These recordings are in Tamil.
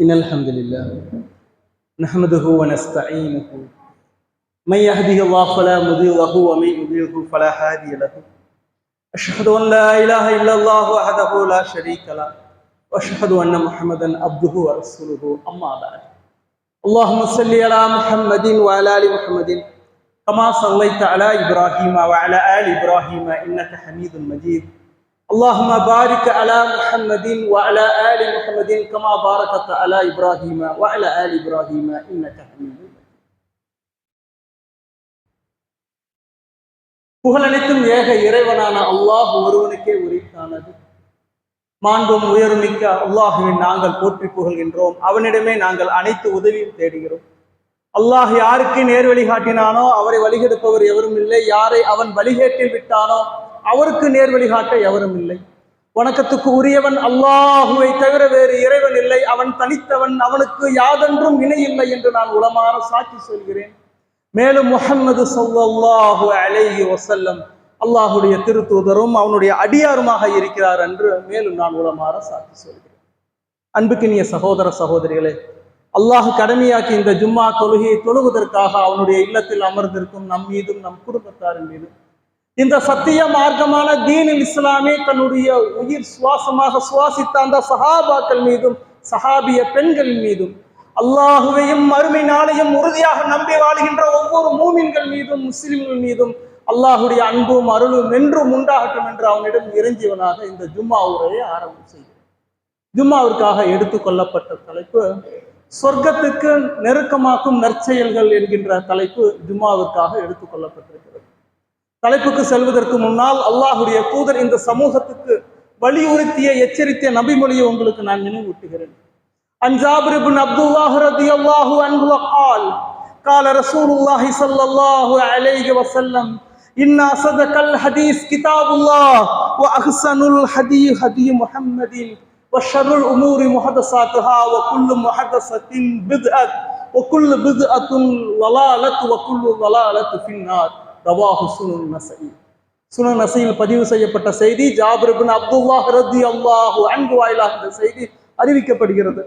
إن الحمد لله نحمده ونستعينه. من يهده الله فلا مضل له ومن يضلله فلا هادي له. أشهد أن لا إله إلا الله وحده لا شريك له. وأشهد أن محمدا عبده ورسوله. أما بعد. اللهم صل على محمد وعلى آل محمد. كما صليت على إبراهيم وعلى آل إبراهيم إنك حميد مجيد. اللهم بارك على محمد وعلى آل محمد كما باركت على إبراهيم وعلى آل إبراهيم إنك حميد مجيد புகழனைத்தும் ஏக இறைவனான அல்லாஹ் ஒருவனுக்கே உரித்தானது மாண்பும் உயர்மிக்க அல்லாஹுவின் நாங்கள் போற்றி புகழ்கின்றோம் அவனிடமே நாங்கள் அனைத்து உதவியும் தேடுகிறோம் அல்லாஹ் யாருக்கு நேர் வழி காட்டினானோ அவரை வழிகெடுப்பவர் எவரும் இல்லை யாரை அவன் வழிகேட்டில் விட்டானோ அவருக்கு நேர் வழிகாட்ட எவரும் இல்லை. வணக்கத்துக்கு உரியவன் அல்லாஹுவை தவிர வேறு இறைவன் இல்லை. அவன் தனித்தவன் அவனுக்கு யாதென்றும் இணை இல்லை என்று நான் உளமாற சாட்சி சொல்கிறேன். மேலும் முஹம்மது ஸல்லல்லாஹு அலேஹி வசல்லம் அல்லாஹுடைய திருத்தூதரும் அவனுடைய அடியாருமாக இருக்கிறார் என்று மேலும் நான் உளமாற சாட்சி சொல்கிறேன். அன்புக்கினிய சகோதர சகோதரிகளே அல்லாஹ் கடமையாக்கி இந்த ஜும்மா தொழுகையை தொழுவதற்காக அவனுடைய இல்லத்தில் அமர்ந்திருக்கும் நம் மீதும் நம் குடும்பத்தாரின் மீதும் இந்த சத்திய மார்க்கமான தீனில் இஸ்லாமே தன்னுடைய உயிர் சுவாசமாக சுவாசித்த அந்த சஹாபாக்கள் மீதும் சஹாபிய பெண்களின் மீதும். அல்லாஹுவையும் மறுமை நாளையும் உறுதியாக நம்பி வாழ்கின்ற ஒவ்வொரு மூமின்கள் மீதும் முஸ்லிம்கள் மீதும் அல்லாஹுடைய அன்பும் அருளும் என்றும் உண்டாகட்டும் என்று அவனிடம் இறைஞ்சியவனாக இந்த ஜும்மா உரையை ஆரம்பம் செய்கிறேன். ஜும்மாவிற்காக எடுத்துக்கொள்ளப்பட்ட தலைப்பு சொர்க்கத்துக்கு நெருக்கமாக்கும் நற்செயல்கள் என்கின்ற தலைப்பு ஜும்மாவிற்காக எடுத்துக்கொள்ளப்பட்டிருக்கிறது தலைப்புக்கு செல்வதற்கு முன்னால் அல்லாஹுடைய தூதர் இந்த சமூகத்துக்கு வலியுறுத்திய எச்சரித்த நபிமொழியை உங்களுக்கு நான் நினைவூட்டுகிறேன் عن جابر بن عبد الله رضي الله عنه وقال قال رسول الله صلى الله عليه وسلم إن صدق الحديث كتاب الله وأحسن الحديث هدي محمد وشر الأمور محدثاتها وكل محدثة بدعة وكل بدعة ضلالة وكل ضلالة في النار ரவாஹு சுனன் நசை சுனன் நசையில் பதிவு செய்யப்பட்ட செய்தி ஜாபிரபின் அப்துல்லாஹ் ரத்தி அல்லாஹு அன்பு வாயிலாக இந்த செய்தி அறிவிக்கப்படுகிறது.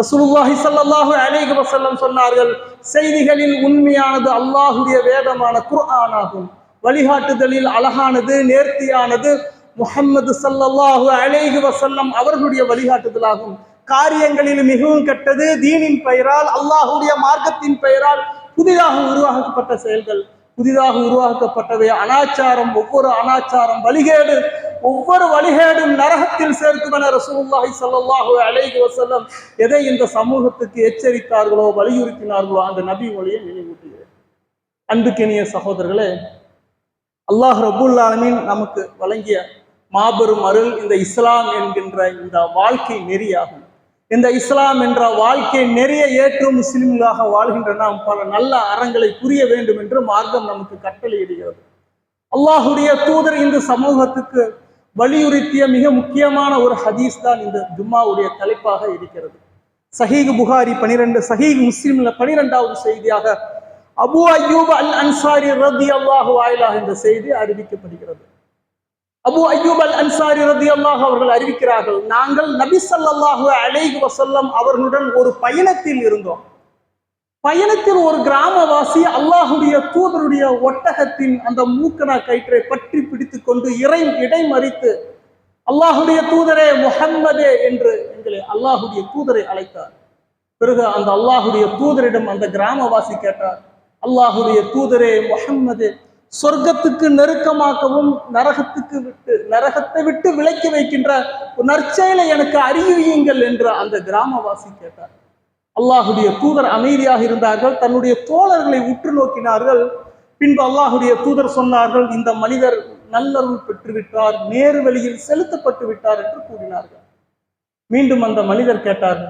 ரசூலுல்லாஹி சல்லாஹு அலேஹி வசல்லம் சொன்னார்கள் செய்திகளில் உண்மையானது அல்லாஹுடைய வேதமான குர்ஆனாகும். வழிகாட்டுதலில் அழகானது நேர்த்தியானது முஹம்மது சல்லல்லாஹு அலேஹி வசல்லம் அவர்களுடைய வழிகாட்டுதலாகும். காரியங்களில் மிகவும் கெட்டது தீனின் பெயரால் அல்லாஹுடைய மார்க்கத்தின் பெயரால் புதிதாக உருவாக்கப்பட்ட செயல்கள். புதிதாக உருவாக்கப்பட்டவை அனாச்சாரம் ஒவ்வொரு அனாச்சாரம் வழிகேடு ஒவ்வொரு வழிகேடும் நரகத்தில் சேர்க்கும் என ரசூலுல்லாஹி ஸல்லல்லாஹு அலைஹி வசல்லம் எதை இந்த சமூகத்துக்கு எச்சரித்தார்களோ வலியுறுத்தினார்களோ அந்த நபி மொழியை நினைவூட்டுகிறேன். அன்புக்கினிய சகோதரர்களே அல்லாஹ் ரபுல்லாலமின் நமக்கு வழங்கிய மாபெரும் அருள் இந்த இஸ்லாம் என்கின்ற இந்த வாழ்க்கை நெறியாகும். இந்த இஸ்லாம் என்ற வாழ்க்கை நிறைய ஏற்று முஸ்லிம்களாக வாழ்கின்ற நாம் பல நல்ல அறங்களை புரிய வேண்டும் என்று மார்க்கம் நமக்கு கட்டளையிடுகிறது. அல்லாஹுடைய தூதர் இந்த சமூகத்துக்கு வலியுறுத்திய மிக முக்கியமான ஒரு ஹதீஸ் தான் இந்த ஜும்மாவுடைய தலைப்பாக இருக்கிறது. சஹீக் புகாரி பனிரெண்டு சஹீக் முஸ்லிம்ல பனிரெண்டாவது செய்தியாக அபு அய்யூப் அல் அன்சாரி ரதி அல்லாஹு வாயிலாக இந்த செய்தி அறிவிக்கப்படுகிறது. அபு அய்யூப் அல் அன்சாரி ரதி அல்லாஹ் அவர்கள் அறிவிக்கிறார்கள் நாங்கள் நபி சல்லாஹு அலைஹி வசல்லம் அவர்களுடன் ஒரு பயணத்தில் இருந்தோம். பயணத்தில் ஒரு கிராமவாசி அல்லாஹுடைய தூதருடைய ஒட்டகத்தின் அந்த மூக்கனா கயிற்றை பற்றி பிடித்து கொண்டு இறை இடைமறித்து அல்லாஹுடைய தூதரே முஹம்மதே என்று எங்களை அல்லாஹுடைய தூதரை அழைத்தார். பிறகு அந்த அல்லாஹுடைய தூதரிடம் அந்த கிராமவாசி கேட்டார் அல்லாஹுடைய தூதரே முஹம்மதே சொர்க்கத்துக்கு நெருக்கமாக்கவும் நரகத்துக்கு விட்டு நரகத்தை விட்டு விலக்கி வைக்கின்ற ஒரு நற்செயலை எனக்கு அறிவியுங்கள் என்று அந்த கிராமவாசி கேட்டார். அல்லாஹுடைய தூதர் அமைதியாக இருந்தார்கள். தன்னுடைய தோழர்களை உற்று நோக்கினார்கள். பின்பு அல்லாஹுடைய தூதர் சொன்னார்கள் இந்த மனிதர் நல்லருள் பெற்றுவிட்டார் நேரு வழியில் செலுத்தப்பட்டு விட்டார் என்று கூறினார்கள். மீண்டும் அந்த மனிதர் கேட்டார்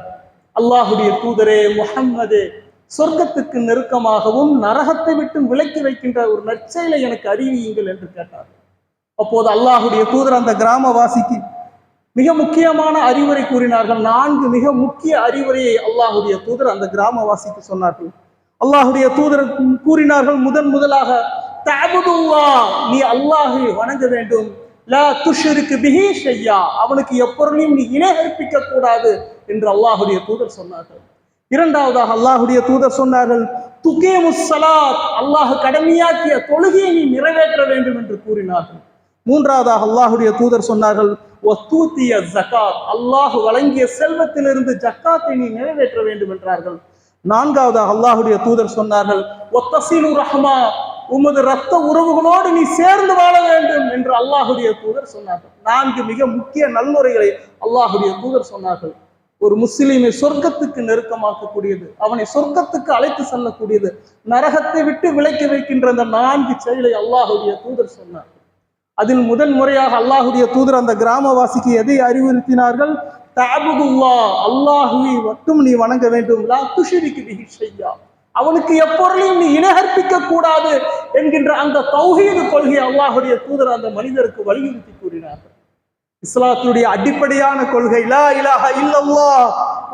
அல்லாஹுடைய தூதரே முஹம்மதே சொர்க்கத்துக்கு நெருக்கமாகவும் நரகத்தை விட்டு விலக்கி வைக்கின்ற ஒரு நற்செயலை எனக்கு அறிவியுங்கள் என்று கேட்டார். அப்போது அல்லாஹுடைய தூதர் அந்த கிராமவாசிக்கு மிக முக்கியமான அறிவுரை கூறினார்கள். நான்கு மிக முக்கிய அறிவுரையை அல்லாஹுடைய தூதர் அந்த கிராமவாசிக்கு சொன்னார்கள். அல்லாஹுடைய தூதர் கூறினார்கள் முதன் முதலாக தஅபுதுல்லா நீ அல்லாஹை வணங்க வேண்டும். லா துஷ்ருக்கு பிஹி ஷையா அவனுக்கு எப்பொருளையும் நீ இணை கற்பிக்க கூடாது என்று அல்லாஹுடைய தூதர் சொன்னார்கள். இரண்டாவதாக அல்லாஹுடைய தூதர் சொன்னார்கள் துகே சலாத் அல்லாஹ் கடமையாக்கிய தொழுகையை நீ நிறைவேற்ற வேண்டும் என்று கூறினார்கள். மூன்றாவதாக அல்லாஹுடைய தூதர் சொன்னார்கள் ஒத்தூத்திய ஜகாத் அல்லாஹ் வழங்கிய செல்வத்திலிருந்து ஜக்காத்தை நீ நிறைவேற்ற வேண்டும் என்றார்கள். நான்காவதாக அல்லாஹுடைய தூதர் சொன்னார்கள் ஒத்தசீலு ரஹ்மா உமது ரத்த உறவுகளோடு நீ சேர்ந்து வாழ வேண்டும் என்று அல்லாஹுடைய தூதர் சொன்னார்கள். நான்கு மிக முக்கிய நல்முறைகளை அல்லாஹுடைய தூதர் சொன்னார்கள். ஒரு முஸ்லீமை சொர்க்கத்துக்கு நெருக்கமாக்கக்கூடியது அவனை சொர்க்கத்துக்கு அழைத்து செல்லக்கூடியது நரகத்தை விட்டு விலக்க வைக்கின்ற அந்த நான்கு செயலை அல்லாஹுடைய தூதர் சொன்னார். அதில் முதன் முறையாக அல்லாஹுடைய தூதர் அந்த கிராமவாசிக்கு எதை அறிவுறுத்தினார்கள்? தாபுகுல்லா அல்லாஹுவை மட்டும் நீ வணங்க வேண்டும். லா துஷிரிக்கு பிஹி செய்யா அவனுக்கு எப்பொருளையும் நீ இனகற்பிக்க கூடாது என்கின்ற அந்த தௌஹீது கொள்கை அல்லாஹுடைய தூதர் அந்த மனிதருக்கு வலியுறுத்தி கூறினார்கள் இஸ்லாத்தினுடைய அடிப்படையான கொள்கை லா இலாஹ இல்லல்லா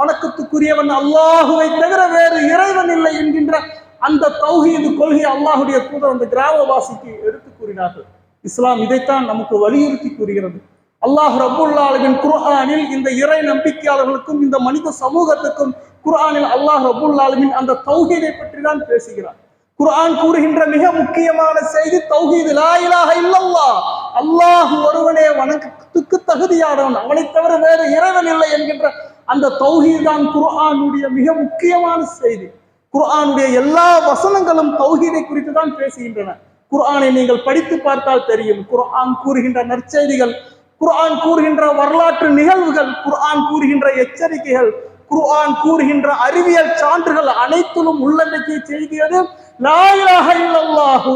வணக்கத்துக்குரியவன் அல்லாஹுவை தவிர வேறு இறைவன் இல்லை என்கின்ற அந்த தௌஹீது கொள்கை அல்லாஹுடைய தூதர் அந்த கிராமவாசிக்கு எடுத்து கூறினார்கள். இஸ்லாம் இதைத்தான் நமக்கு வலியுறுத்தி கூறுகிறது. அல்லாஹ் ரபுல்லாலின் குர்ஆனில் இந்த இறை நம்பிக்கையாளர்களுக்கும் இந்த மனித சமூகத்துக்கும் குர்ஆனில் அல்லாஹ் ரபுல்லாலின் அந்த தௌஹீதை பற்றி தான் பேசுகிறார் குர்ஆன் கூறுகின்ற மிக முக்கியமான செய்தி தௌஹீது லா இலாஹ இல்லல்லாஹ். அல்லாஹ் ஒருவனே வணக்கத்துக்கு தகுதியானவன். அவனை தவிர வேறு இறைவன் இல்லை என்கின்ற அந்த தௌஹீத் தான் குர்ஆனுடைய மிக முக்கியமான செய்தி. குர்ஆனுடைய எல்லா வசனங்களும் தௌஹீதை குறித்து தான் பேசுகின்றன. குர்ஆனை நீங்கள் படித்து பார்த்தால் தெரியும். குர்ஆன் கூறுகின்ற நற்செய்திகள் குர்ஆன் கூறுகின்ற வரலாற்று நிகழ்வுகள் குர்ஆன் கூறுகின்ற எச்சரிக்கைகள் குர்ஆன் கூறுகின்ற அறிவியல் சான்றுகள் அனைத்திலும் உள்ளடக்கிய செய்தியது லா இலாஹ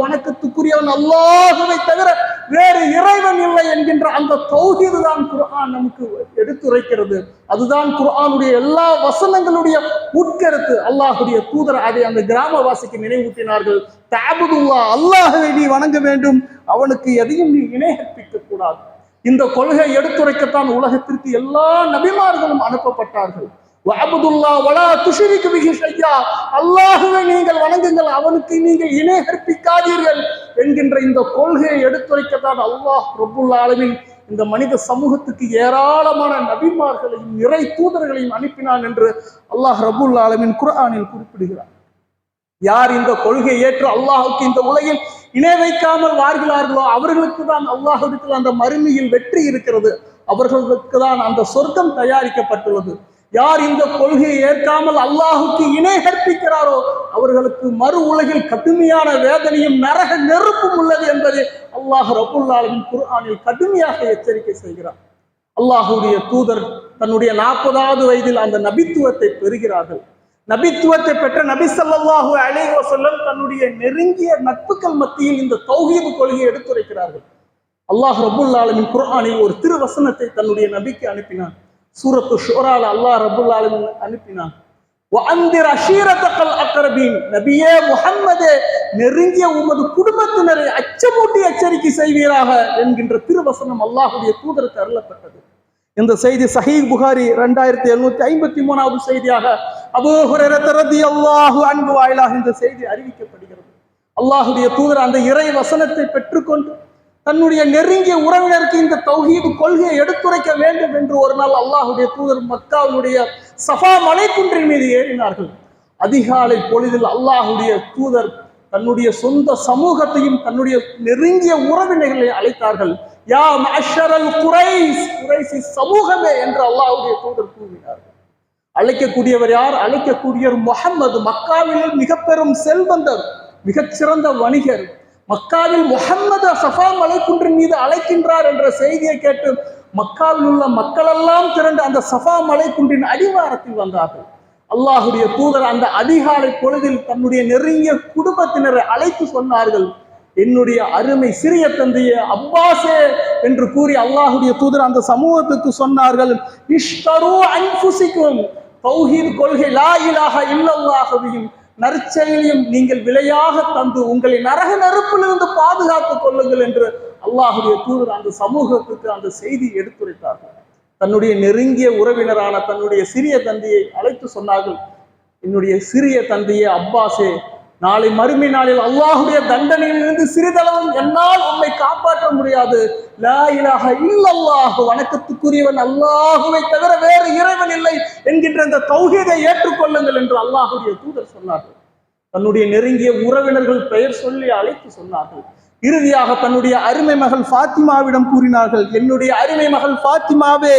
வணக்கத்துக்குரியவன் அல்லாஹுவை தவிர வேறு இறைவன் இல்லை என்கின்ற அந்த தௌஹீது தான் குர்ஆன் நமக்கு எடுத்துரைக்கிறது. அதுதான் குர்ஆனுடைய எல்லா வசனங்களுடைய உட்கருத்து அல்லாஹுடைய தூதர் அதை அந்த கிராமவாசிக்கு நினைவூட்டினார்கள். தாபுதுல்லா அல்லாஹுவை நீ வணங்க வேண்டும். அவனுக்கு எதையும் நீ இணையற்பிக்க கூடாது. இந்த கொள்கை எடுத்துரைக்கத்தான் உலகத்திற்கு எல்லா நபிமார்களும் அனுப்பப்பட்டார்கள். வஅபுதுல்லா வலா துஷரிக்கு பிஹி ஷையா. அல்லாஹுவை நீங்கள் வணங்குங்கள் அவனுக்கு நீங்கள் இணை கற்பிக்காதீர்கள் என்கின்ற இந்த கொள்கையை எடுத்துரைக்கத்தான் அல்லாஹ் ரபுல்லா ஆலமீன் இந்த மனித சமூகத்துக்கு ஏராளமான நபிமார்களையும் இறை தூதர்களையும் அனுப்பினான் என்று அல்லாஹ் ரபுல்லா அளவின் குர்ஆனில் குறிப்பிடுகிறார். யார் இந்த கொள்கையை ஏற்று அல்லாஹுக்கு இந்த உலகில் இணை வைக்காமல் வாழ்கிறார்களோ அவர்களுக்கு தான் அல்லாஹுக்கு அந்த மறுமையில் வெற்றி இருக்கிறது. அவர்களுக்கு தான் அந்த சொர்க்கம் தயாரிக்கப்பட்டுள்ளது. யார் இந்த கொள்கையை ஏற்காமல் அல்லாஹுக்கு இணை கற்பிக்கிறாரோ அவர்களுக்கு மறு உலகில் கடுமையான வேதனையும் நரக நெருப்பும் உள்ளது என்பதை அல்லாஹ் ரபுல்லாலின் குர்ஆனில் கடுமையாக எச்சரிக்கை செய்கிறார். அல்லாஹுடைய தூதர் தன்னுடைய நாற்பதாவது வயதில் அந்த நபித்துவத்தை பெறுகிறார்கள். நபித்துவத்தை பெற்ற நபி சல்லாஹு அலைஹி வஸல்லம் தன்னுடைய நெருங்கிய நட்புகள் மத்தியில் இந்த தௌஹீது கொள்கையை எடுத்துரைக்கிறார்கள். அல்லாஹ் ரபுல்லாலமின் குர்ஆனில் ஒரு திருவசனத்தை தன்னுடைய நபிக்கு அனுப்பினார் சூரத்து ஷுரால அல்லாஹ் ரபுல் ஆலமின் அனுப்பினான். வஅந்திர் அஷீரத்தக்கல் அக்ரபீன். நபியே முகம்மது நெருங்கிய உமது குடும்பத்தினரை அச்சமூட்டி எச்சரிக்கை செய்வீராக என்கின்ற திருவசனம் அல்லாஹுடைய தூதருக்கு அருளப்பட்டது. இந்த செய்தி சஹீஹ் புகாரி ரெண்டாயிரத்தி எழுநூத்தி ஐம்பத்தி மூணாவது செய்தியாக அபூஹுரதி அல்லாஹு அன்பு வாயிலாக இந்த செய்தி அறிவிக்கப்படுகிறது. அல்லாஹுடைய தூதர் அந்த இறை வசனத்தை பெற்றுக்கொண்டு தன்னுடைய நெருங்கிய உறவினருக்கு இந்த தௌஹீது கொள்கையை எடுத்துரைக்க வேண்டும் என்று ஒரு நாள் அல்லாஹுடைய தூதர் மக்காவுடைய சஃபா மலைக்குன்றின் மீது ஏறினார்கள். அதிகாலை பொழுதில் அல்லாஹுடைய தூதர் தன்னுடைய சொந்த சமூகத்தையும் தன்னுடைய நெருங்கிய உறவினர்களை அழைத்தார்கள். யா மஷரல் குரைஸ் குறைசி சமூகமே என்று அல்லாஹுடைய தூதர் கூறினார்கள். அழைக்கக்கூடியவர் யார்? அழைக்கக்கூடியவர் முகம்மது மக்காவில் மிக பெரும் செல்வந்தர் மிகச்சிறந்த வணிகர். மக்காவில் முகம்மது சஃபா மலைக்குன்றின் மீது அழைக்கின்றார் என்ற செய்தியை கேட்டு மக்காவில் உள்ள மக்களெல்லாம் திரண்டு அந்த சஃபா மலைக்குன்றின் அடிவாரத்தில் வந்தார்கள். அல்லாஹுடைய தூதர் அந்த அதிகாலை பொழுதில் தன்னுடைய நெருங்கிய குடும்பத்தினரை அழைத்து சொன்னார்கள் என்னுடைய அருமை சிறிய தந்தையே அப்பாசே என்று கூறி அல்லாஹுடைய தூதர் அந்த சமூகத்துக்கு சொன்னார்கள் இஷ்டரோ அன்புசிக்கும் தௌஹீத் கொள்கை லா இலாக இல்லல்லாஹவையும் நற்செயலையும் நீங்கள் விலையாக தந்து உங்களை நரக நெருப்பிலிருந்து பாதுகாத்துக் கொள்ளுங்கள் என்று அல்லாஹுடைய தூதர் அந்த சமூகத்துக்கு அந்த செய்தி எடுத்துரைத்தார்கள். தன்னுடைய நெருங்கிய உறவினரான தன்னுடைய சிறிய தந்தையை அழைத்து சொன்னார்கள். என்னுடைய சிறிய தந்தையே அப்பாஸே நாளை மறுமை நாளில் அல்லாஹுடைய தண்டனையிலிருந்து சிறிதளவும் என்னால் உன்னை காப்பாற்ற முடியாது. லா இலாஹ இல்லல்லாஹ் வணக்கத்துக்குரியவன் அல்லாஹுவை தவிர வேறு இறைவன் இல்லை என்கின்ற அந்த தௌஹீதை ஏற்றுக்கொள்ளுங்கள் என்று அல்லாஹுடைய தூதர் சொன்னார்கள். தன்னுடைய நெருங்கிய உறவினர்கள் பெயர் சொல்லி அழைத்து சொன்னார்கள். இறுதியாக தன்னுடைய அருமை மகள் ஃபாத்திமாவிடம் கூறினார்கள் என்னுடைய அருமை மகள் ஃபாத்திமாவே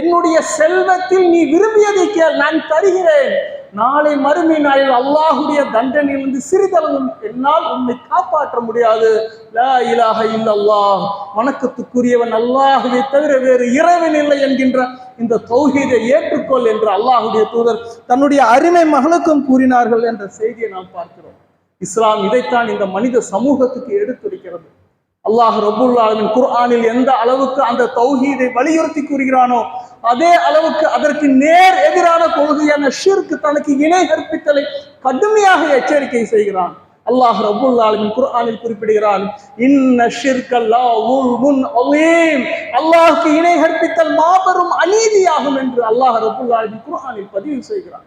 என்னுடைய செல்வத்தில் நீ விரும்பியதை கேள் நான் தருகிறேன். நாளை மறுமை நாளில் அல்லாஹுடைய தண்டனையிலிருந்து சிறிதளவும் என்னால் உன்னை காப்பாற்ற முடியாது. லா இலாஹ இல்லல்லாஹ். வணக்கத்துக்குரியவன் அல்லாஹுவை தவிர வேறு இறைவன் இல்லை என்கின்ற இந்த தௌஹீதை ஏற்றுக்கொள் என்று அல்லாஹுடைய தூதர் தன்னுடைய அருமை மகளுக்கும் கூறினார்கள் என்ற செய்தியை நாம் பார்க்கிறோம். இஸ்லாம் இதைத்தான் இந்த மனித சமூகத்துக்கு எடுத்துரைக்கிறது. அல்லாஹ் ரபுல்லாவின் குர்ஆனில் எந்த அளவுக்கு அந்த தௌஹீதை வலியுறுத்தி கூறுகிறானோ அதே அளவுக்கு அதற்கு நேர் எதிரான கொள்கையான ஷிர்க்கு தனக்கு இணை கற்பித்தலை கடுமையாக எச்சரிக்கை செய்கிறான். அல்லாஹ் ரபுல் குர்ஆனில் குறிப்பிடுகிறான் இன்ன ஷிர்கல்லா உல்முன் அலீம். அல்லாஹ்க்கு இணை கற்பித்தல் மாபெரும் அநீதியாகும் என்று அல்லாஹ் ரபுல்லாலின் குர்ஆனில் பதிவு செய்கிறான்.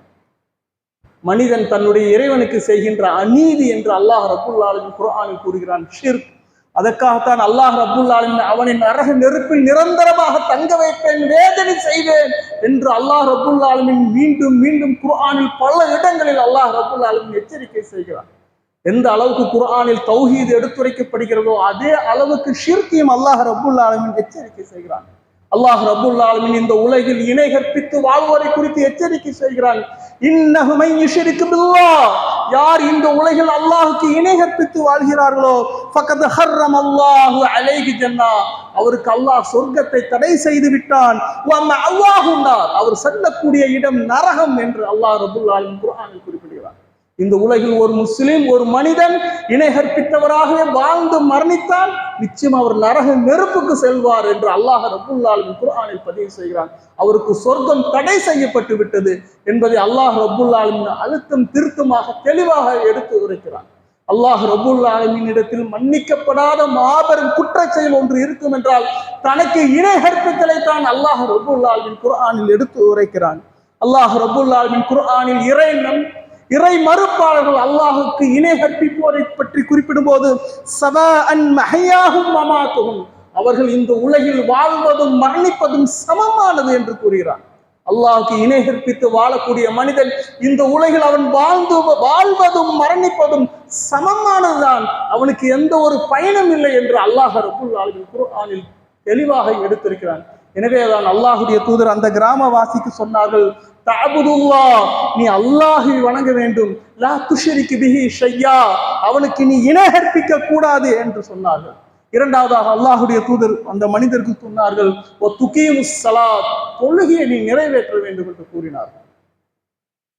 மனிதன் தன்னுடைய இறைவனுக்கு செய்கின்ற அநீதி என்று அல்லாஹ் ரபுல்லாலின் குர்ஆனில் கூறுகிறான் ஷிர்க். அதற்காகத்தான் அல்லாஹ் ரபுல் அவனின் அரக நெருப்பில் நிரந்தரமாக தங்க வைப்பேன் வேதனை செய்வேன் என்று அல்லாஹ் ரபுல் மீண்டும் மீண்டும் குர்ஆனில் பல இடங்களில் அல்லாஹ் ரபுல் எச்சரிக்கை செய்கிறான் எந்த அளவுக்கு குர்ஆனில் தௌஹீது எடுத்துரைக்கப்படுகிறதோ அதே அளவுக்கு ஷிர்கியும் அல்லாஹ் ரபுல் எச்சரிக்கை செய்கிறான். அல்லாஹ் ரபுல்லாலுமின் இந்த உலகில் இணை கற்பித்து வாழ்வோரை குறித்து எச்சரிக்கை செய்கிறான். இன்னகுமை யுஷரிக்கு பில்லா. யார் இந்த உலகில் அல்லாஹுக்கு இணை கற்பித்து வாழ்கிறார்களோ பக்கத்து ஹர்ரம் அல்லாஹு அலைகி ஜன்னா. அவருக்கு அல்லாஹ் சொர்க்கத்தை தடை செய்து விட்டான். அல்லாஹ் அவர் செல்லக்கூடிய இடம் நரகம் என்று அல்லாஹ் ரபுல்லாலின் குரானில் இந்த உலகில் ஒரு முஸ்லீம் ஒரு மனிதன் இணை கற்பித்தவராகவே வாழ்ந்து மரணித்தால் நிச்சயம் அவர் நரக நெருப்புக்கு செல்வார் என்று அல்லாஹ் ரபுல்லாலும் குரானில் பதிவு செய்கிறான். அவருக்கு சொர்க்கம் தடை செய்யப்பட்டு விட்டது என்பதை அல்லாஹ் ரபுல்லாலின் அழுத்தம் திருத்தமாக தெளிவாக எடுத்து உரைக்கிறான். அல்லாஹ் ரபுல்லாலமின் இடத்தில் மன்னிக்கப்படாத மாபெரும் குற்ற செயல் ஒன்று இருக்கும் என்றால் தனக்கு இணை கற்பித்தலை தான் அல்லாஹ் ரபுல் குரானில் குர்ஆனில் எடுத்து உரைக்கிறான். அல்லாஹ் ரபுல் குரானில் குர்ஆனில் இறை நம் இறை மறுப்பாளர்கள் அல்லாஹுக்கு இணை கற்பிப்போரை பற்றி குறிப்பிடும் போது சவ அன் மகையாகும் மமாத்துகும் அவர்கள் இந்த உலகில் வாழ்வதும் மரணிப்பதும் சமமானது என்று கூறுகிறார். அல்லாஹுக்கு இணை கற்பித்து வாழக்கூடிய மனிதன் இந்த உலகில் அவன் வாழ்ந்து வாழ்வதும் மரணிப்பதும் சமமானதுதான். அவனுக்கு எந்த ஒரு பயனும் இல்லை என்று அல்லாஹ் ரபுல் ஆலமின் குர்ஆனில் தெளிவாக எடுத்திருக்கிறான். எனவே தான் அல்லாஹுடைய தூதர் அந்த கிராமவாசிக்கு சொன்னார்கள் தாபுதுல்லா நீ அல்லாஹை வணங்க வேண்டும். லா துஷரிக்கு பிஹி ஷையா அவனுக்கு நீ இணை கூடாது என்று சொன்னார்கள். இரண்டாவதாக அல்லாஹுடைய தூதர் அந்த மனிதருக்கு சொன்னார்கள் ஓ துகீமு சலா தொழுகையை நீ நிறைவேற்ற வேண்டும் என்று கூறினார்கள்.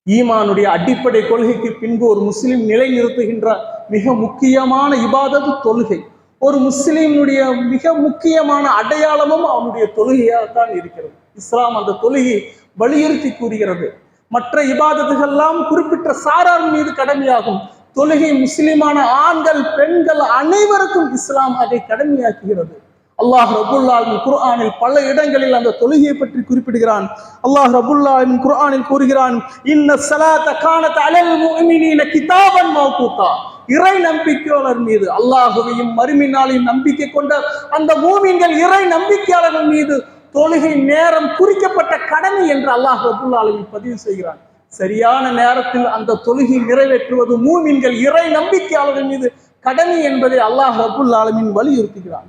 ஈமானுடைய அடிப்படை கொள்கைக்கு பின்பு ஒரு முஸ்லிம் நிலைநிறுத்துகின்ற மிக முக்கியமான இபாதது தொழுகை. ஒரு முஸ்லிமுடைய மிக முக்கியமான அடையாளமும் அவனுடைய தொழுகையாகத்தான் இருக்கிறது. இஸ்லாம் அந்த தொழுகை வலியுறுத்தி கூறுகிறது. மற்ற இபாதத்துகள்லாம் குறிப்பிட்ட சாரார் மீது கடமையாகும். தொழுகை முஸ்லிமான ஆண்கள் பெண்கள் அனைவருக்கும் இஸ்லாம் அதை கடமையாக்குகிறது. அல்லாஹ் ரபுல்லாவின் குர்ஆனில் பல இடங்களில் அந்த தொழுகையை பற்றி குறிப்பிடுகிறான். அல்லாஹ் ரபுல்லாவின் குர்ஆனில் கூறுகிறான் இன்ன சலாத்த கானத் அலல் முஃமினீன கிதாபன் மௌகூதா இறை நம்பிக்கையாளர் மீது அல்லாஹுவையும் மறுமினாலையும் நம்பிக்கை கொண்ட அந்த மூமின்கள் இறை நம்பிக்கையாளர்கள் மீது தொழுகை நேரம் குறிக்கப்பட்ட கடமை என்று அல்லாஹ் ரபுல் ஆலமின் பதிவு செய்கிறான். சரியான நேரத்தில் அந்த தொழுகை நிறைவேற்றுவது மூமின்கள் இறை நம்பிக்கையாளர்கள் மீது கடமை என்பதை அல்லாஹ் ரபுல் ஆலமின் வலியுறுத்துகிறான்.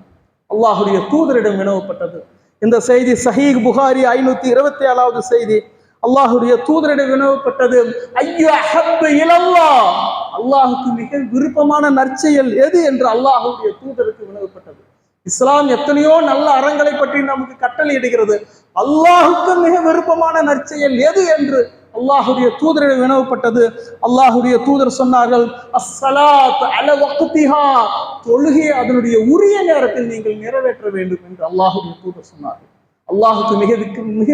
அல்லாஹுடைய தூதரிடம் வினவப்பட்டது. இந்த செய்தி சஹீக் புகாரி ஐநூத்தி இருபத்தி ஏழாவது செய்தி. அல்லாஹுடைய தூதரிடம் வினவப்பட்டது. ஐயோ அஹப்பு இலல்லா. அல்லாஹுக்கு மிக விருப்பமான நற்செயல் எது என்று அல்லாஹுடைய தூதருக்கு வினவப்பட்டது. இஸ்லாம் எத்தனையோ நல்ல அறங்களை பற்றி நமக்கு கட்டளை இடுகிறது அல்லாஹுக்கு மிக விருப்பமான நற்செயல் எது என்று அல்லாஹுடைய தூதரிடம் வினவப்பட்டது. அல்லாஹுடைய தூதர் சொன்னார்கள் அஸ்ஸலாத் அல வக்திஹா. தொழுகை அதனுடைய உரிய நேரத்தில் நீங்கள் நிறைவேற்ற வேண்டும் என்று அல்லாஹுடைய தூதர் சொன்னார்கள். அல்லாஹுக்கு மிக மிக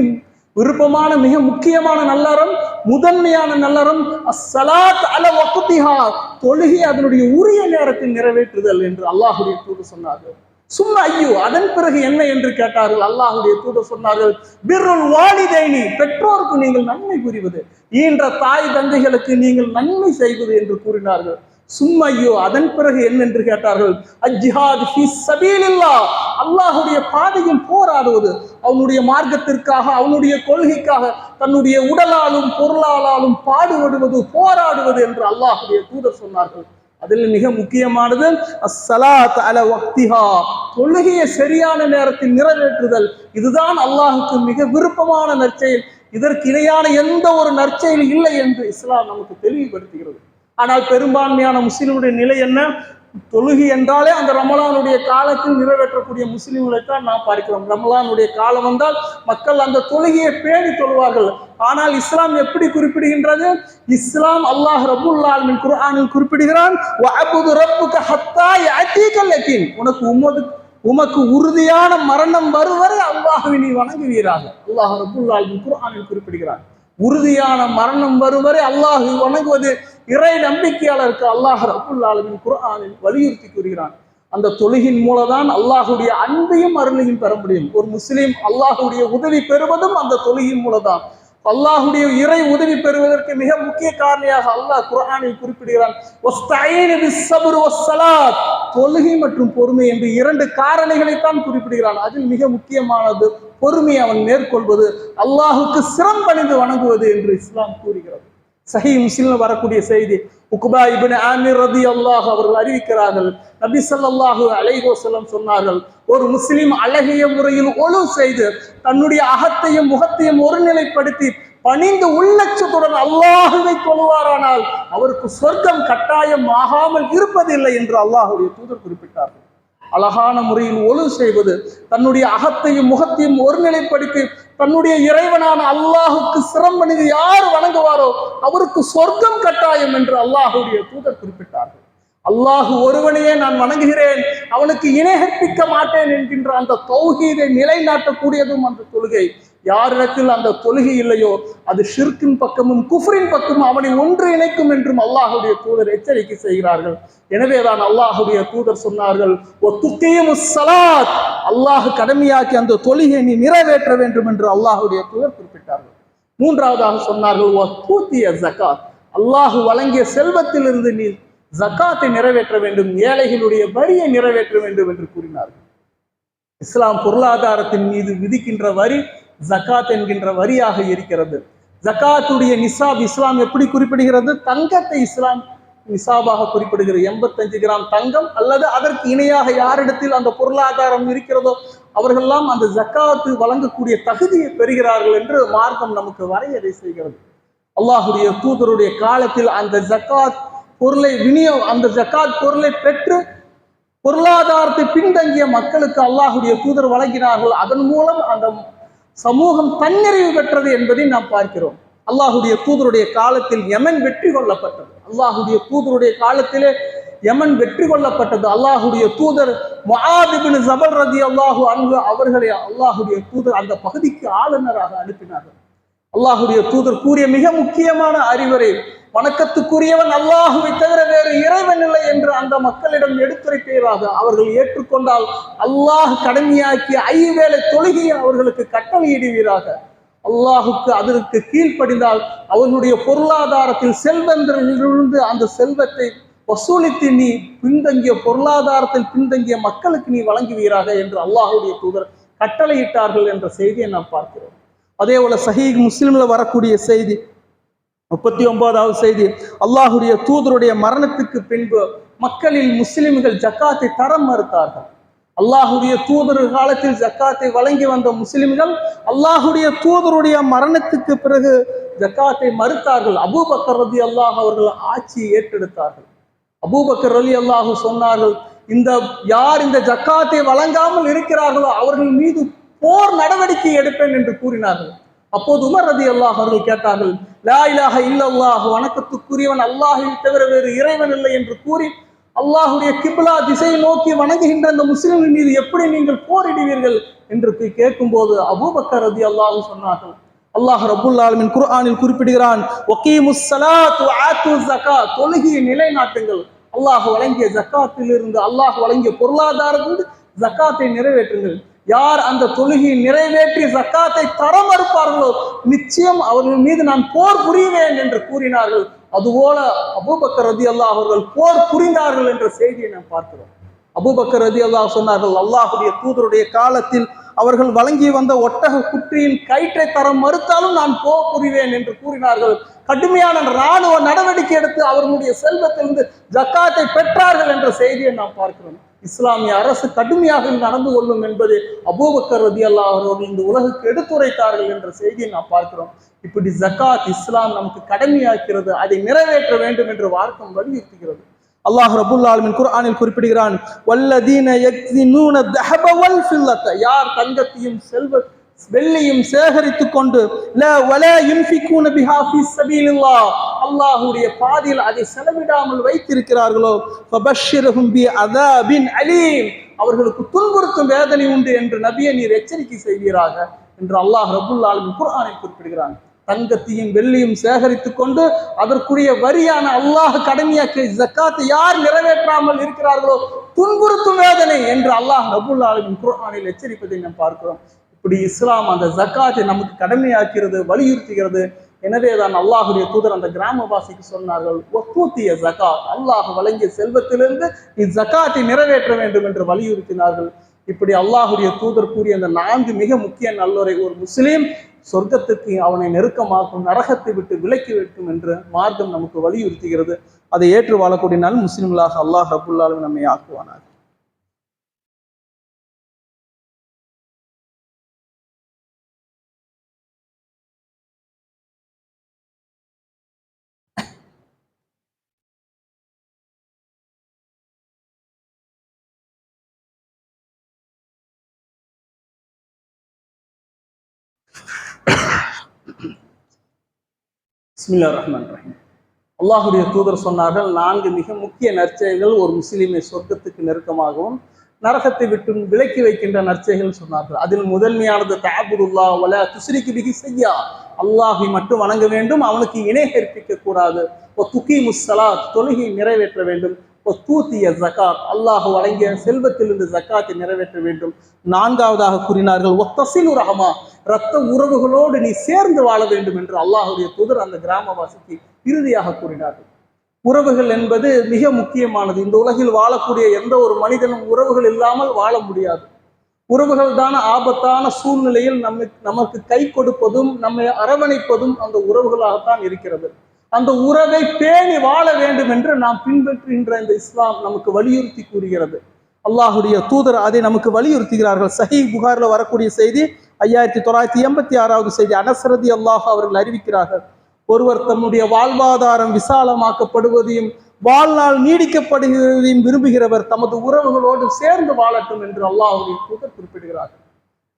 விருப்பமான மிக முக்கியமான நல்லறம் முதன்மையான நல்லறம் அஸ்ஸலாத் அல வக்திஹா. தொழுகை அதனுடைய உரிய நேரத்தில் நிறைவேற்றுதல் என்று அல்லாஹுடைய தூதர் சொன்னார்கள். சும்மா ஐயோ அதன் பிறகு என்ன? என்று கேட்டார்கள். அல்லாஹுடைய தூதர் சொன்னார்கள் பிர்ருல் வாலிதைனி பெற்றோருக்கு நீங்கள் நன்மை புரிவது ஈன்ற தாய் தந்தைகளுக்கு நீங்கள் நன்மை செய்வது என்று கூறினார்கள். சும்மா ஐயோ அதன் பிறகு என்னென்று கேட்டார்கள். அஜிஹாத் ஃபீ சபீலில்லா அல்லாஹுடைய பாதையில் போராடுவது அவனுடைய மார்க்கத்திற்காக அவனுடைய கொள்கைக்காக தன்னுடைய உடலாலும் பொருளாலும் பாடுபடுவது போராடுவது என்று அல்லாஹுடைய தூதர் சொன்னார்கள். அதில் மிக முக்கியமானது அஸ்ஸலாத் அல வக்திஹா. தொழுகையை சரியான நேரத்தில் நிறைவேற்றுதல். இதுதான் அல்லாஹுக்கு மிக விருப்பமான நற்செயல். இதற்கு இணையான எந்த ஒரு நற்செயல் இல்லை என்று இஸ்லாம் நமக்கு தெளிவுபடுத்துகிறது. ஆனால் பெரும்பான்மையான முஸ்லிமுடைய நிலை என்ன? தொழுகை என்றாலே அந்த ரமலானுடைய காலத்தில் நிறைவேற்றக்கூடிய முஸ்லீம்களைத்தான் நாம் பார்க்கிறோம். ரமலானுடைய காலம் வந்தால் மக்கள் அந்த தொழுகையை பேணி தொழுவார்கள். ஆனால் இஸ்லாம் எப்படி குறிப்பிடுகின்றது? இஸ்லாம் அல்லாஹ் ரபுல் ஆலமின் குர்ஆனில் குறிப்பிடுகிறான் உனக்கு உமது உமக்கு உறுதியான மரணம் வருவரை அல்லாஹுவை நீ வணங்குவீராக. அல்லாஹ் ரபுல் ஆலமின் குர்ஆனில் குறிப்பிடுகிறான். உறுதியான மரணம் வருவரை அல்லாஹு வணங்குவது இறை நம்பிக்கையாளருக்கு அல்லாஹ் ரபுல் ஆலமின் குர்ஆனில் வலியுறுத்தி கூறுகிறான். அந்த தொழுகின் மூலதான் அல்லாஹுடைய அன்பையும் அருளையும் பெற முடியும். ஒரு முஸ்லீம் அல்லாஹுடைய உதவி பெறுவதும் அந்த தொழுகின் மூலதான் அல்லாஹுடைய இறை உதவி பெறுவதற்கு மிக முக்கிய காரணியாக அல்லாஹ் குரானில் குறிப்பிடுகிறான். தொழுகை மற்றும் பொறுமை என்று இரண்டு காரணிகளைத்தான் குறிப்பிடுகிறான். அதில் மிக முக்கியமானது பொறுமை அவன் மேற்கொள்வது அல்லாஹுக்கு சிரம் பணிந்து வணங்குவது என்று இஸ்லாம் கூறுகிறது. சஹி முஸ்லிம் வரக்கூடிய செய்தி. உக்பா இபின் ஆமிர் ரதி அல்லாஹ் அவர்கள் அறிவிக்கிறார்கள். நபி ஸல்லல்லாஹு அலைகோசலம் சொன்னார்கள் ஒரு முஸ்லிம் அழகிய முறையில் ஒழு செய்து தன்னுடைய அகத்தையும் முகத்தையும் ஒருநிலைப்படுத்தி பணிந்து உள்ளச்சத்துடன் அல்லாஹுவை கொள்வாரானால் அவருக்கு சொர்க்கம் கட்டாயம் ஆகாமல் இருப்பதில்லை என்று அல்லாஹுடைய தூதர் குறிப்பிட்டார்கள். அழகான முறையில் ஒழு செய்வது தன்னுடைய அகத்தையும் முகத்தையும் ஒருநிலைப்படுத்தி தன்னுடைய இறைவனான அல்லாஹுக்கு சிரம்பணிந்து யார் வணங்குவாரோ அவருக்கு சொர்க்கம் கட்டாயம் என்று அல்லாஹுடைய தூதர் குறிப்பிட்டார்கள். அல்லாஹு ஒருவனையே நான் வணங்குகிறேன் அவனுக்கு இணை கற்பிக்க மாட்டேன் என்கின்ற அந்த தௌஹீதை நிலைநாட்டக்கூடியதும் அந்த தொழுகை. யாரிடத்தில் அந்த தொழுகை இல்லையோ அது ஷிர்கின் பக்கமும் குஃப்ரின் பக்கமும் அவனை ஒன்று இணைக்கும் என்றும் அல்லாஹுடைய தூதர் எச்சரிக்கை செய்கிறார்கள். எனவேதான் அல்லாஹுடைய தூதர் சொன்னார்கள் ஒத்துக்கையும் சலாத் அல்லாஹ் கடமையாக்கி அந்த தொழுகை நீ நிறைவேற்ற வேண்டும் என்று அல்லாஹுடைய தூதர் குறிப்பிட்டார்கள். மூன்றாவதாக சொன்னார்கள் ஒத்தூத்திய ஜகாத் அல்லாஹு வழங்கிய செல்வத்திலிருந்து நீ ஜக்காத்தை நிறைவேற்ற வேண்டும் ஏழைகளுடைய வரியை நிறைவேற்ற வேண்டும் என்று கூறினார்கள். இஸ்லாம் பொருளாதாரத்தின் மீது விதிக்கின்ற வரி ஜக்காத் என்கின்ற வரியாக இருக்கிறது. ஜக்காத்துடைய நிசாப் இஸ்லாம் எப்படி குறிப்பிடுகிறது? தங்கத்தை இஸ்லாம் நிசாபாக குறிப்பிடுகிறது. எண்பத்தஞ்சு கிராம் தங்கம் அல்லது அதற்கு இணையாக யாரிடத்தில் அந்த பொருளாதாரம் இருக்கிறதோ அவர்களெல்லாம் அந்த ஜக்காத்து வழங்கக்கூடிய தகுதியை பெறுகிறார்கள் என்று மார்க்கம் நமக்கு வரையறை செய்கிறது. அல்லாஹுடைய தூதருடைய காலத்தில் அந்த ஜக்காத் பொருளை விநியோ அந்த ஜக்காத் பொருளை பெற்று பொருளாதாரத்தை பின்தங்கிய மக்களுக்கு அல்லாஹுடைய தூதர் வழங்கினார்கள். அதன் மூலம் அந்த சமூகம் தன்னிறைவு பெற்றது என்பதை நாம் பார்க்கிறோம். அல்லாஹுடைய தூதருடைய காலத்தில் யமன் வெற்றி கொள்ளப்பட்டது. அல்லாஹுடைய தூதருடைய காலத்திலே யமன் வெற்றி கொள்ளப்பட்டது. அல்லாஹுடைய தூதர் முஆதிபின் ஜபல் ரதி அல்லாஹு அன்பு அவர்களை அல்லாஹுடைய தூதர் அந்த பகுதிக்கு ஆளுநராக அனுப்பினார்கள். அல்லாஹுடைய தூதர் கூறிய மிக முக்கியமான அறிவுரை வணக்கத்துக்குரியவன் அல்லாஹுவை தவிர வேறு இறைவன் இல்லை என்று அந்த மக்களிடம் எடுத்துரைப்பீராக அவர்கள் ஏற்றுக்கொண்டால் அல்லாஹ் கடமையாக்கிய ஐவேளை தொழுகையை அவர்களுக்கு கட்டளையிடுவீராக. அல்லாஹுக்கு அதற்கு கீழ்ப்படிந்தால் அவனுடைய பொருளாதாரத்தில் செல்வந்திலிருந்து அந்த செல்வத்தை வசூலித்து நீ பின்தங்கிய பொருளாதாரத்தில் பின்தங்கிய மக்களுக்கு நீ வழங்குவீராக என்று அல்லாஹுடைய தூதர் கட்டளையிட்டார்கள் என்ற செய்தியை நாம் பார்க்கிறோம். அதே போல சஹீக் முஸ்லிம்ல வரக்கூடிய செய்தி முப்பத்தி ஒன்பதாவது செய்தி. அல்லாஹுடைய தூதருடைய மரணத்துக்கு பின்பு மக்களில் முஸ்லிம்கள் ஜக்காத்தை தரம் மறுத்தார்கள். அல்லாஹுடைய தூதர் காலத்தில் ஜக்காத்தை வழங்கி வந்த முஸ்லிம்கள் அல்லாஹுடைய தூதருடைய மரணத்துக்கு பிறகு ஜக்காத்தை மறுத்தார்கள். அபூபக்கர் ரதி அல்லாஹ் அவர்கள் ஆட்சியை ஏற்றெடுத்தார்கள். அபூபக்கர் ரலி அல்லாஹு சொன்னார்கள் இந்த யார் இந்த ஜக்காத்தை வழங்காமல் இருக்கிறார்களோ அவர்கள் மீது போர் நடவடிக்கை எடுப்பேன் என்று கூறினார்கள். அப்போது உமர் ரதி அல்லாஹ் அவர்கள் கேட்டார்கள் லா இலாஹ இல்லல்லாஹ் வணக்கத்துக்குரியவன் அல்லாஹை தவிர வேறு இறைவன் இல்லை என்று கூறி அல்லாஹுடைய கிப்லா திசையை நோக்கி வணங்குகின்ற அந்த முஸ்லிம்கள் மீது எப்படி நீங்கள் போரிடுவீர்கள்? என்று கேட்கும்போது அபூபக்கர் ரதி அல்லாஹு சொன்னார்கள் அல்லாஹ் ரபுல் ஆலமின் குர்ஆனில் குறிப்பிடுகிறான் ஒகீமுஸ் ஸலாத் வ தொழுகையை நிலைநாட்டுங்கள். அல்லாஹ் வழங்கிய ஜக்காத்தில் இருந்து அல்லாஹ் வழங்கிய பொருளாதாரத்திலிருந்து ஜக்காத்தை நிறைவேற்றுங்கள். யார் அந்த தொழுகையை நிறைவேற்றி ஜக்காத்தை தர மறுப்பார்களோ நிச்சயம் அவர்கள் மீது நான் போர் புரிவேன் என்று கூறினார்கள். அதுபோல அபூபக்கர் ரதி அல்லாஹ் அவர்கள் போர் புரிந்தார்கள் என்ற செய்தியை நாம் பார்க்கிறோம். அபூபக்கர் ரதி அல்லாஹ் சொன்னார்கள் அல்லாஹுடைய தூதருடைய காலத்தில் அவர்கள் வழங்கி வந்த ஒட்டக குற்றியின் கயிற்றை தர மறுத்தாலும் நான் போ புரிவேன் என்று கூறினார்கள். கடுமையான ராணுவ நடவடிக்கை எடுத்து அவர்களுடைய செல்வத்திலிருந்து ஜக்காத்தை பெற்றார்கள் என்ற செய்தியை நாம் பார்க்கிறோம். இஸ்லாமிய அரசு கடுமையாக நடந்து கொள்ளும் என்பது அபூபக்கர் ரதி அல்லாஹ் இந்த உலகுக்கு எடுத்துரைத்தார்கள் என்ற செய்தியை நாம் பார்க்கிறோம். இப்படி ஜக்காத் இஸ்லாம் நமக்கு கடமையாக்கிறது அதை நிறைவேற்ற வேண்டும் என்று வார்க்கம் வலியுறுத்துகிறது. அல்லாஹ் ரபுல் ஆலமின் குர்ஆனில் குறிப்பிடுகிறான் வல்லதீன யக்ஸினூன தஹப வல் ஃபில்லத யார் தங்கத்தையும் செல்வ வெள்ளியும் சேகரித்துக் கொண்டு அல்லாஹுடைய பாதையில் அதை செலவிடாமல் வைத்திருக்கிறார்களோ அலீம். அவர்களுக்கு துன்புறுத்தும் வேதனை உண்டு என்று நபியை நீர் எச்சரிக்கை செய்வீராக என்று அல்லாஹ் ரபுல் ஆலமின் குர்ஆனில் குறிப்பிடுகிறான். தங்கத்தையும் வெள்ளியும் சேகரித்துக் கொண்டு அதற்குரிய வரியான அல்லாஹ் கடமையாக்கிய ஜக்காத்தை யார் நிறைவேற்றாமல் இருக்கிறார்களோ துன்புறுத்தும் வேதனை என்று அல்லாஹ் ரபுல் ஆலமின் குர்ஆனில் எச்சரிப்பதை நாம் பார்க்கிறோம். இப்படி இஸ்லாம் அந்த ஜக்காத்தை நமக்கு கடமையாக்கிறது வலியுறுத்துகிறது. எனவே தான் அல்லாஹுடைய தூதர் அந்த கிராமவாசிக்கு சொன்னார்கள் ஒத்தூத்திய ஜகாத் அல்லாஹ் வழங்கிய செல்வத்திலிருந்து நீ ஜக்காத்தை நிறைவேற்ற வேண்டும் என்று வலியுறுத்தினார்கள். இப்படி அல்லாஹுடைய தூதர் கூறிய அந்த நான்கு மிக முக்கிய நல்லுரை ஒரு முஸ்லீம் சொர்க்கத்துக்கு அவனை நெருக்கமாக்கும் நரகத்தை விட்டு விலக்கி வைக்கும் என்று மார்க்கம் நமக்கு வலியுறுத்துகிறது. அதை ஏற்று வாழக்கூடிய நாள் முஸ்லிம்களாக அல்லாஹ் ரபுல்லாலும் நம்மை ஆக்குவானார் பிஸ்மில்லா ரஹ்மான் ரஹீம். அல்லாஹுடைய தூதர் சொன்னார்கள் நான்கு மிக முக்கிய நற்செயல்கள் ஒரு முஸ்லீமை சொர்க்கத்துக்கு நெருக்கமாகவும் நரகத்தை விட்டு விலக்கி வைக்கின்ற நற்செயல்கள் சொன்னார்கள். அதில் முதன்மையானது தாபுருல்லா வல துஸ்ரிக்கு பிகி செய்யா அல்லாஹை மட்டும் வணங்க வேண்டும் அவனுக்கு இணை கற்பிக்க கூடாது. ஓ துக்கி முஸ்ஸலா தொழுகை நிறைவேற்ற வேண்டும். தூத்திய ஜக்காத். அல்லாஹ் வழங்கிய செல்வத்திலிருந்து ஜக்காத்தை நிறைவேற்ற வேண்டும். நான்காவதாக கூறினார்கள் ஒத்தசில் ரஹமா. இரத்த உறவுகளோடு நீ சேர்ந்து வாழ வேண்டும் என்று அல்லாஹுடைய தூதர் அந்த கிராமவாசிக்கு இறுதியாக கூறினார்கள். உறவுகள் என்பது மிக முக்கியமானது. இந்த உலகில் வாழக்கூடிய எந்த ஒரு மனிதனும் உறவுகள் இல்லாமல் வாழ முடியாது. உறவுகள் தான ஆபத்தான சூழ்நிலையில் நம்மை நமக்கு கை கொடுப்பதும் நம்மை அரவணைப்பதும் அந்த உறவுகளாகத்தான் இருக்கிறது. அந்த உறவை பேணி வாழ வேண்டும் என்று நாம் பின்பற்றுகின்ற இந்த இஸ்லாம் நமக்கு வலியுறுத்தி கூறுகிறது. அல்லாஹுடைய தூதர் அதை நமக்கு வலியுறுத்துகிறார்கள். சஹி புகாரில் வரக்கூடிய செய்தி ஐயாயிரத்தி தொள்ளாயிரத்தி எண்பத்தி ஆறாவது செய்தி. அனசரதி அல்லாஹ் அவர்கள் அறிவிக்கிறார்கள். ஒருவர் தன்னுடைய வாழ்வாதாரம் விசாலமாக்கப்படுவதையும் வாழ்நாள் நீடிக்கப்படுகிறதையும் விரும்புகிறவர் தமது உறவுகளோடு சேர்ந்து வாழட்டும் என்று அல்லாஹுடைய தூதர் குறிப்பிடுகிறார்கள்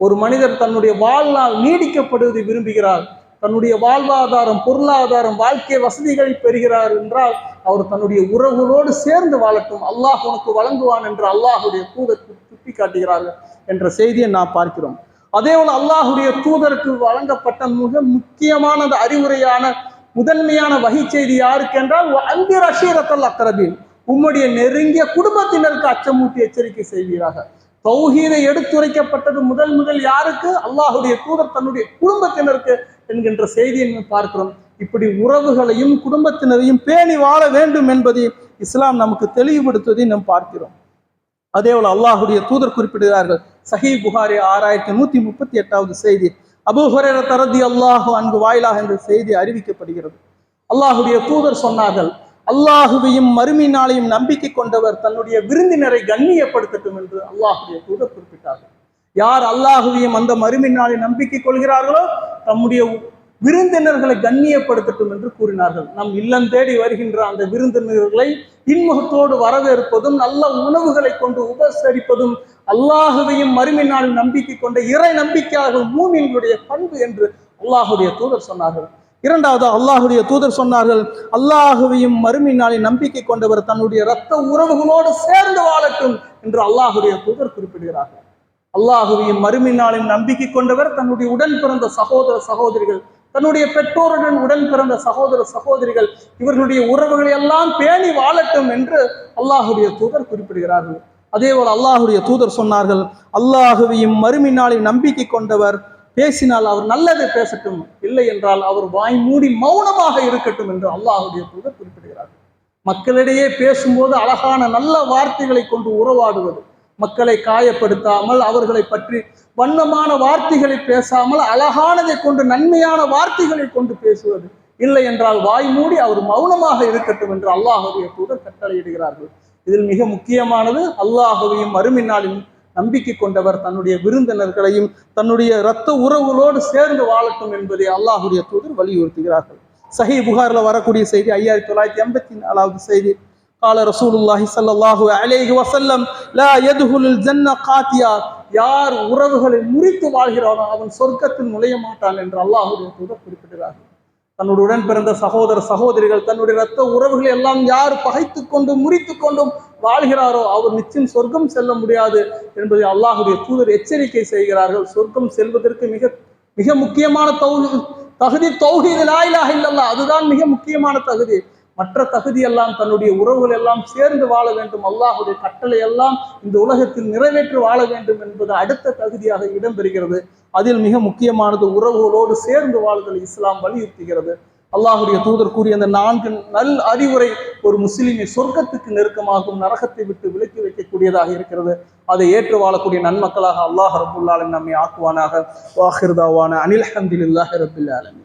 ஒரு மனிதர் தன்னுடைய வாழ்நாள் நீடிக்கப்படுவதை விரும்புகிறார். தன்னுடைய வாழ்வாதாரம் பொருளாதாரம் வாழ்க்கை வசதிகளை பெறுகிறார் என்றால் அவர் தன்னுடைய உறவுகளோடு சேர்ந்து வாழட்டும். அல்லாஹ் உனக்கு வழங்குவான் என்று அல்லாஹுடைய தூதர் சுட்டி காட்டுகிறார்கள் என்ற செய்தியை நாம் பார்க்கிறோம். அதே போல அல்லாஹுடைய தூதருக்கு வழங்கப்பட்ட மிக முக்கியமான அறிவுரையான முதன்மையான வகை செய்தி யாருக்கு என்றால் அந்தி ரஷீரத்தல் அக்கரபின் உம்முடைய நெருங்கிய குடும்பத்தினருக்கு அச்சமூட்டி எச்சரிக்கை செய்வீராக. தௌஹீதை எடுத்துரைக்கப்பட்டது முதல் முதல் யாருக்கு? அல்லாஹுடைய தூதர் தன்னுடைய குடும்பத்தினருக்கு என்கின்ற செய்தியை நாம் பார்க்கிறோம். இப்படி உறவுகளையும் குடும்பத்தினரையும் பேணி வாழ வேண்டும் என்பதை இஸ்லாம் நமக்கு தெளிவுபடுத்துவதை நாம் பார்க்கிறோம். அதே போல அல்லாஹுடைய தூதர் குறிப்பிடுகிறார்கள். சஹி புகாரி ஆறாயிரத்தி நூத்தி முப்பத்தி எட்டாவது செய்தி. அபுஹரேர தரதி அல்லாஹு அன்பு வாயிலாக என்ற செய்தி அறிவிக்கப்படுகிறது. அல்லாஹுடைய தூதர் சொன்னார்கள் அல்லாஹுவையும் மறுமை நாளையும் நம்பிக்கை கொண்டவர் தன்னுடைய விருந்தினரை கண்ணியப்படுத்தட்டும் என்று அல்லாஹுடைய தூதர் குறிப்பிட்டார்கள். யார் அல்லாஹுவையும் அந்த மறுமை நாளை நம்பிக்கை கொள்கிறார்களோ தம்முடைய விருந்தினர்களை கண்ணியப்படுத்தட்டும் என்று கூறினார்கள். நம் இல்லம் தேடி வருகின்ற அந்த விருந்தினர்களை இன்முகத்தோடு வரவேற்பதும் நல்ல உணவுகளை கொண்டு உபசரிப்பதும் அல்லாஹுவையும் மறுமை நாள் நம்பிக்கை கொண்ட இறை நம்பிக்கையாளர்கள் மூமின்களுடைய பண்பு என்று அல்லாஹுடைய தூதர் சொன்னார்கள். இரண்டாவது அல்லாஹுடைய தூதர் சொன்னார்கள் அல்லாஹுவையும் மறுமை நாளின் நம்பிக்கை கொண்டவர் தன்னுடைய இரத்த உறவுகளோடு சேர்ந்து வாழட்டும் என்று அல்லாஹுடைய தூதர் குறிப்பிடுகிறார்கள். அல்லாஹுவையும் மறுமை நம்பிக்கை கொண்டவர் தன்னுடைய உடன் பிறந்த சகோதர சகோதரிகள் தன்னுடைய பெற்றோருடன் உடன் பிறந்த சகோதர சகோதரிகள் இவர்களுடைய உறவுகளை எல்லாம் பேணி வாழட்டும் என்று அல்லாஹுடைய தூதர் குறிப்பிடுகிறார்கள். அதே போல் அல்லாஹுடைய தூதர் சொன்னார்கள் அல்லாஹுவையும் மறுமை நம்பிக்கை கொண்டவர் பேசினால் அவர் நல்லதை பேசட்டும் இல்லை என்றால் அவர் வாய் மூடி மௌனமாக இருக்கட்டும் என்று அல்லாஹுடைய தூதர் குறிப்பிடுகிறார் மக்களிடையே பேசும்போது அழகான நல்ல வார்த்தைகளை கொண்டு உறவாடுவது மக்களை காயப்படுத்தாமல் அவர்களை பற்றி வண்ணமான வார்த்தைகளை பேசாமல் அழகானதை கொண்டு நன்மையான வார்த்தைகளை கொண்டு பேசுவது இல்லை என்றால் வாய் மூடி அவர் மௌனமாக இருக்கட்டும் என்று அல்லாஹுடைய தூதர் கட்டளையிடுகிறார்கள். இதில் மிக முக்கியமானது அல்லாஹுவையும் மறுமின்னாலும் நம்பிக்கை கொண்டவர் தன்னுடைய விருந்தினர்களையும் தன்னுடைய இரத்த உறவுகளோடு சேர்ந்து வாழட்டும் என்பதை அல்லாஹுடைய தூதர் வலியுறுத்துகிறார்கள். சஹி புகார்ல வரக்கூடிய செய்தி ஐயாயிரத்தி தொள்ளாயிரத்தி எண்பத்தி நாலாவது செய்தி. கால ரசூலுல்லாஹி ஸல்லல்லாஹு அலைஹி வஸல்லம் லா யதுஹுலுல் ஜன்ன காத்தியா யார் உறவுகளை முறித்து வாழ்கிறானோ அவன் சொர்க்கத்தில் நுழைய மாட்டான் என்று அல்லாஹுடைய தூதர் குறிப்பிடுகிறார். தன்னுடைய உடன் பிறந்த சகோதர சகோதரிகள் தன்னுடைய ரத்த உறவுகளை எல்லாம் யார் பகைத்து கொண்டும் முறித்து கொண்டும் வாழ்கிறாரோ அவர் நிச்சயம் சொர்க்கம் செல்ல முடியாது என்பதை அல்லாஹுடைய தூதர் எச்சரிக்கை செய்கிறார்கள். சொர்க்கம் செல்வதற்கு மிக மிக முக்கியமான தௌஹி தகுதி தௌஹீது லா அதுதான் மிக முக்கியமான தகுதி. மற்ற தகுதி எல்லாம் தன்னுடைய உறவுகள் எல்லாம் சேர்ந்து வாழ வேண்டும். அல்லாஹுடைய கட்டளை எல்லாம் இந்த உலகத்தில் நிறைவேற்றி வாழ வேண்டும் என்பது அடுத்த தகுதியாக இடம்பெறுகிறது. அதில் மிக முக்கியமானது உறவுகளோடு சேர்ந்து வாழ்தல் இஸ்லாம் வலியுறுத்துகிறது. அல்லாஹுடைய தூதர் கூறிய அந்த நான்கு நல் அறிவுரை ஒரு முஸ்லிமை சொர்க்கத்துக்கு நெருக்கமாகும் நரகத்தை விட்டு விலக்கி வைக்கக்கூடியதாக இருக்கிறது. அதை ஏற்று வாழக்கூடிய நன்மக்களாக அல்லாஹ் ரபுல்லாலும் நம்மை ஆக்குவானாக. வாஹிர்தாவான அனில் அஹமதுல்லாஹ் ரபுல்லாலும்